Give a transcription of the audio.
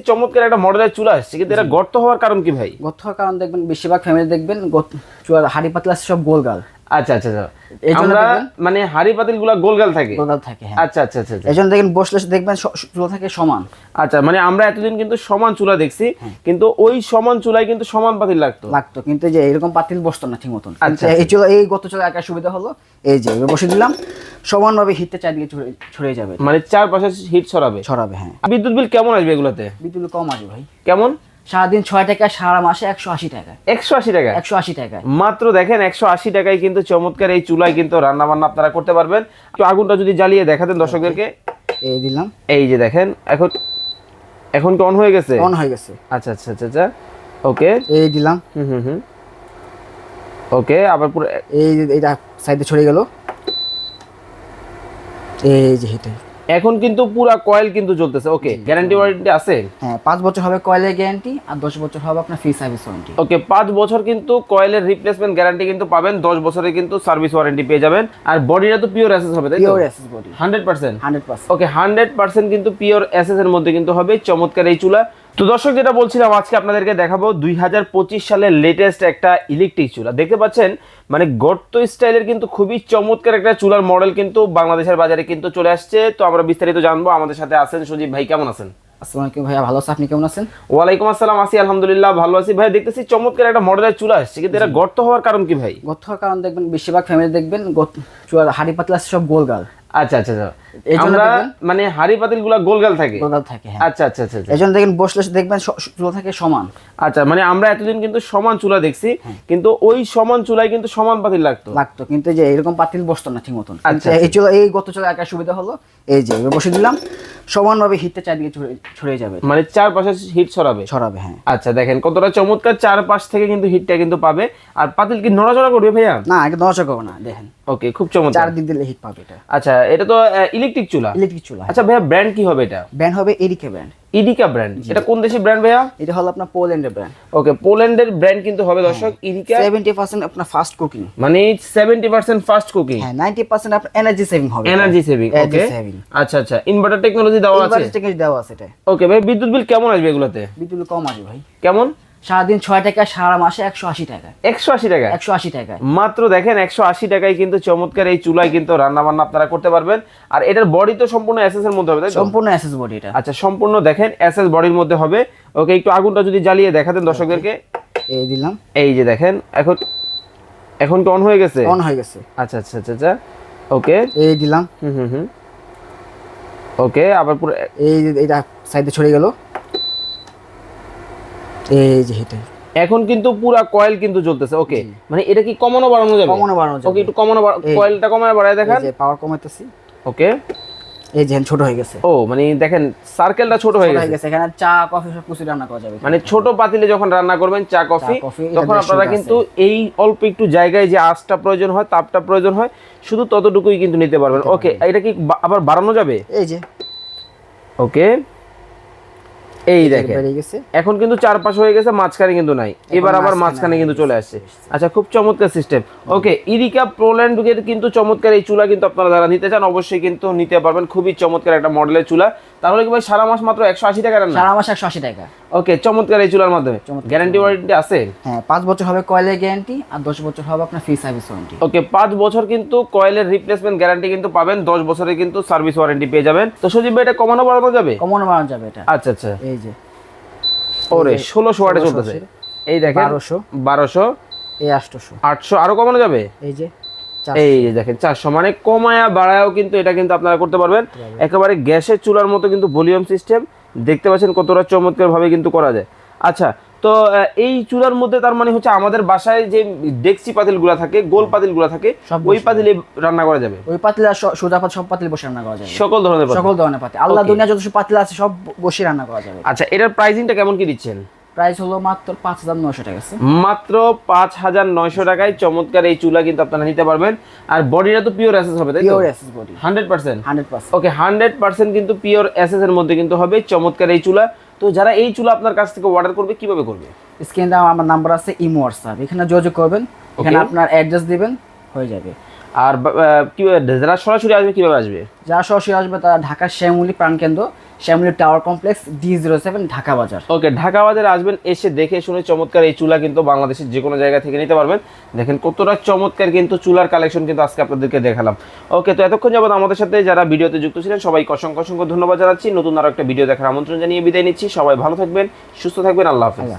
চমৎকার একটা মডেলের চুলা আসছে কিন্তু এটা গর্ত হওয়ার কারণ কি ভাই? গর্ত হওয়ার কারণ দেখবেন বেশিরভাগ ফ্যামিলি দেখবেন হাড়ি পাতলা সব গোলগাল আচ্ছা আচ্ছা আচ্ছা। এই জন্য আমরা মানে হাড়ি পাতিলগুলা গোলগাল থাকে। গোলগাল থাকে হ্যাঁ। আচ্ছা আচ্ছা আচ্ছা আচ্ছা। এই জন্য দেখবেন বসলে দেখবেন চুলা থাকে সমান। আচ্ছা মানে আমরা এতদিন কিন্তু সমান চুলা দেখছি কিন্তু ওই সমান চুলায় কিন্তু সমান পাতিল লাগতো। লাগতো কিন্তু যে এরকম পাতিল বসতো না ঠিক মতন আচ্ছা, এই চুলা এই গত চুলা একটা সুবিধা হলো এই যে বসে দিলাম সমানভাবে হিটটা চারদিকে ছড়িয়ে ছড়িয়ে যাবে। মানে চারপাশে হিট ছড়াবে। ছড়াবে হ্যাঁ। বিদ্যুৎ বিল কেমন আসবে এগুলোতে? বিদ্যুৎ কম আসবে ভাই। কেমন? সারাদিন ছয় টাকা সারা মাসে একশো আশি টাকা একশো আশি টাকা একশো আশি টাকায়। মাত্র দেখেন একশো আশি টাকায় কিন্তু চমৎকার এই চুলায় কিন্তু রান্না বান্না আপনারা করতে পারবেন। একটু আগুনটা যদি জ্বালিয়ে দেখাতেন দর্শকদেরকে। এই দিলাম। এই যে দেখেন এখন এখন কি অন হয়ে গেছে? অন হয়ে গেছে। আচ্ছা আচ্ছা আচ্ছা আচ্ছা। ওকে এই দিলাম। হুম হুম হুম। ওকে আবার পুরো এই যে এইটা সাইডে ছড়িয়ে গেল। এই যে হিটে এখন কিন্তু পুরা কয়েল কিন্তু চলতেছে ওকে গ্যারান্টি ওয়ারেন্টি আছে? হ্যাঁ পাঁচ বছর হবে কয়েলের গ্যারান্টি আর দশ বছর হবে আপনার ফ্রি সার্ভিস ওয়ারেন্টি ওকে পাঁচ বছর কিন্তু কয়েলের রিপ্লেসমেন্ট গ্যারান্টি কিন্তু পাবেন দশ বছরে কিন্তু সার্ভিস ওয়ারেন্টি পেয়ে যাবেন। আর বডিটা তো পিওর অ্যাসেস হবে তাই তো? Pure SS body hundred percent hundred percent okay hundred percent কিন্তু পিওর অ্যাসেস এর মধ্যে কিন্তু হবে চমৎকার এই চুলা। তো দর্শক যেটা বলছিলাম আজকে আপনাদেরকে দেখাবো দুই হাজার পঁচিশ সালের লেটেস্ট একটা ইলেকট্রিক চুলা। দেখতে পাচ্ছেন মানে গর্ত স্টাইলের কিন্তু খুবই চমৎকার একটা চুলার মডেল কিন্তু বাংলাদেশের বাজারে কিন্তু চলে আসছে। তো আমরা বিস্তারিত জানব আমাদের সাথে আছেন সুদীপ ভাই কেমন আছেন? ভাইয়া ভালো আছে আপনি কেমন আছেন? ওয়ালাইকুম আসসালাম আছি আলহামদুলিল্লাহ ভালো আছি। ভাই দেখতেছি চমৎকার একটা মডেলের চুলা আসছে কিন্তু এটা গর্ত হওয়ার কারণ কি ভাই? গত হওয়ার কারণ দেখবেন বেশিরভাগ ফ্যামিলি দেখবেন চুয়ার হাড়ি পাতলা সব গোলগাল আচ্ছা আচ্ছা আচ্ছা। আমরা মানে হাড়ি পাতিলগুলা গোলগাল থাকে। গোলগাল থাকে হ্যাঁ। আচ্ছা আচ্ছা আচ্ছা আচ্ছা। এই জন্য দেখবেন বসলে দেখবেন চুলা থাকে সমান। আচ্ছা মানে আমরা এতদিন কিন্তু সমান চুলা দেখছি কিন্তু ওই সমান চুলায় কিন্তু সমান পাতিল লাগতো। লাগতো কিন্তু যে এরকম পাতিল বসতো না ঠিক মতন আচ্ছা, এই চুলা এই গত চুলা একটা সুবিধা হলো এই যে এবার বসে দিলাম। সমানভাবে হিটটা চারদিকে ছড়িয়ে- যাবে। মানে চারপাশে হিট ছড়াবে? ছড়াবে হ্যাঁ। আচ্ছা দেখেন কতটা চমৎকার চারপাশ থেকে কিন্তু হিটটা কিন্তু পাবে। আর পাতিল কি নড়াচড়া করবে ভাইয়া? না একদম নড়াচড়া করবে না দেখেন। ওকে খুব চমৎকার। চারদিক দিলে হিট পাবে এটা। আচ্ছা এটা তো ইলেকট্রিক চুলা? ইলেকট্রিক চুলা আচ্ছা ভাইয়া ব্র্যান্ড কি হবে এটা? ব্র্যান্ড হবে এরিকে ব্র্যান্ড ইডিকা ব্র্যান্ড এটা কোন দেশের ব্র্যান্ড ভাইয়া? এটা হলো আপনার পোল্যান্ডের ব্র্যান্ড ওকে পোল্যান্ডের ব্র্যান্ড কিন্তু হবে দর্শক ইডিকা সেভেন্টি পার্সেন্ট আপনার ফাস্ট কুকিং মানে সেভেন্টি পার্সেন্ট ফাস্ট কুকিং হ্যাঁ নাইনটি পার্সেন্ট আপনার এনার্জি সেভিং হবে। এনার্জি সেভিং ওকে আচ্ছা আচ্ছা ইনভার্টার টেকনোলজি দেওয়া আছে? টেকনোলজি দেওয়া আছে এটা। ওকে ভাই বিদ্যুৎ বিল কেমন আসবে এগুলোতে? বিদ্যুৎ বিল কম আসবে ভাই। কেমন? সারাদিন ছয় টাকা সারা মাসে একশো আশি টাকা। একশো আশি টাকা? একশো আশি টাকা। মাত্র দেখেন একশো আশি টাকায় কিন্তু চমৎকার এই চুলায় কিন্তু রান্না বান্না আপনারা করতে পারবেন। আর এটার বডি তো সম্পূর্ণ এসএস এর মধ্যে হবে সম্পূর্ণ এসএস বডি এটা আচ্ছা সম্পূর্ণ দেখেন এসএস বডির মধ্যে হবে। ওকে একটু আগুনটা যদি জ্বালিয়ে দেখাতেন দর্শকদেরকে। এই দিলাম। এই যে দেখেন এখন এখন কি অন হয়ে গেছে? অন হয়ে গেছে। আচ্ছা আচ্ছা আচ্ছা আচ্ছা। ওকে। এই দিলাম। হুম হুম হুম। ওকে আবার পুরো এই যে এইটা সাইডে ছড়িয়ে গেল। এই যে হিটে এখন কিন্তু পুরা কয়েল কিন্তু চলতেছে ওকে মানে এটা কি কমানো বাড়ানো যাবে? কমানো বাড়ানো যাবে। ওকে একটু কমানো। কয়েলটা কমানো বাড়ায় দেখান। এই যে পাওয়ার কমাইতেছি। ওকে এই যে ছোট হয়ে গেছে। ও মানে দেখেন সার্কেলটা ছোট হয়ে গেছে। এখানে চা কফি সব কিছু রান্না করা যাবে। মানে ছোট পাতিলে যখন রান্না করবেন চা কফি তখন আপনারা কিন্তু এই অল্প একটু জায়গায় যে আঁচটা প্রয়োজন হয় তাপটা প্রয়োজন হয় শুধু ততটুকুই কিন্তু নিতে পারবেন। ওকে এটা কি আবার বাড়ানো যাবে? এই যে। ওকে এই দেখে এখন কিন্তু চারপাশ হয়ে গেছে মাঝখানে কিন্তু নাই। এবার আবার মাঝখানে কিন্তু চলে আসছে। আচ্ছা খুব চমৎকার সিস্টেম ওকে ইরিকা প্রোল্যান্ডের কিন্তু চমৎকার এই চুলা কিন্তু আপনারা যারা নিতে চান অবশ্যই কিন্তু নিতে পারবেন। খুবই চমৎকার একটা মডেলের চুলা। তাহলে কি ভাই সারা মাস মাত্র একশো আশি টাকা রান্না সারা মাস একশো আশি টাকা। ওকে চমৎকার এই চুলার মাধ্যমে। গ্যারান্টি ওয়ারেন্টি আছে? হ্যাঁ পাঁচ বছর হবে কয়েলের গ্যারান্টি আর দশ বছর হবে আপনার ফ্রি সার্ভিস ওয়ারেন্টি ওকে পাঁচ বছর কিন্তু কয়েলের রিপ্লেসমেন্ট গ্যারান্টি কিন্তু পাবেন দশ বছরে কিন্তু সার্ভিস ওয়ারেন্টি পেয়ে যাবেন। তো সজীব ভাই এটা কমানো বাড়ানো যাবে? কমানো বাড়ানো যাবে এটা। আচ্ছা আচ্ছা। এই যে। ওরে ষোলোশো ওয়াটে চলতেছে। এই দেখেন বারোশো। বারোশো। এই আটশোশো। আটশো আরও কমানো যাবে? এই যে এই যে দেখেন চারশো। মানে কমায়া বাড়ায়ও কিন্তু এটা কিন্তু আপনারা করতে পারবেন। একেবারে গ্যাসের চুলার মতো কিন্তু ভলিউম সিস্টেম। দেখতে পাচ্ছেন কতটা চমৎকার ভাবে কিন্তু করা যায়। আচ্ছা তো এই চুলার মধ্যে তার মানে হচ্ছে আমাদের বাসায় যে ডেক্সি পাতিলগুলা থাকে গোল পাতিলগুলা থাকে সব ওই পাতিলে রান্না করা যাবে? ওই পাতিল সোজা পাত সব পাতিল বসে রান্না করা যাবে। সকল ধরনের পাতিল? সকল ধরনের পাতিল। আল্লাহ দুনিয়া যত সব পাতিল আছে সব বসে রান্না করা যাবে। আচ্ছা এটার প্রাইসিংটা কেমন কি দিচ্ছেন? প্রাইস হলো মাত্র পাঁচ হাজার নয়শো টাকা মাত্র পাঁচ হাজার নয়শো টাকায় চমৎকার এই চুলা কিন্তু আপনারা নিতে পারবেন। আর বডিটা তো পিওর অ্যাসেস হবে তাই pure SS body hundred percent? Hundred percent. Okay hundred percent কিন্তু পিওর এসএস এর মধ্যে কিন্তু হবে চমৎকার এই চুলা। তো যারা এই চুলা আপনার কাছ থেকে অর্ডার করবে কীভাবে করবে? স্ক্রিনে আমার নাম্বার আছে ইমো হোয়াটসঅ্যাপ এখানে যোগাযোগ করবেন এখানে আপনার অ্যাড্রেস দিবেন হয়ে যাবে। আর কি যারা সরাসরি আসবে কীভাবে আসবে? যারা সরাসরি আসবে তারা ঢাকার শ্যামলী প্রাণকেন্দ্র Shyamoli tower complex D zero seven Dhaka বাজার। ওকে ঢাকা বাজারে আসবেন এসে দেখে শুনে চমৎকার এই চুলা কিন্তু বাংলাদেশের যে কোনো জায়গা থেকে নিতে পারবেন। দেখেন কতটা চমৎকার কিন্তু চুলার কালেকশন কিন্তু আজকে আপনাদেরকে দেখালাম। ওকে তো এতক্ষণ যাবত আমাদের সাথে যারা ভিডিওতে যুক্ত ছিলেন সবাইকে অসংখ্য অসংখ্য ধন্যবাদ জানাচ্ছি। নতুন আরও একটা ভিডিও দেখার আমন্ত্রণ জানিয়ে বিদায় নিচ্ছি। সবাই ভালো থাকবেন সুস্থ থাকবেন আল্লাহ হাফেজ।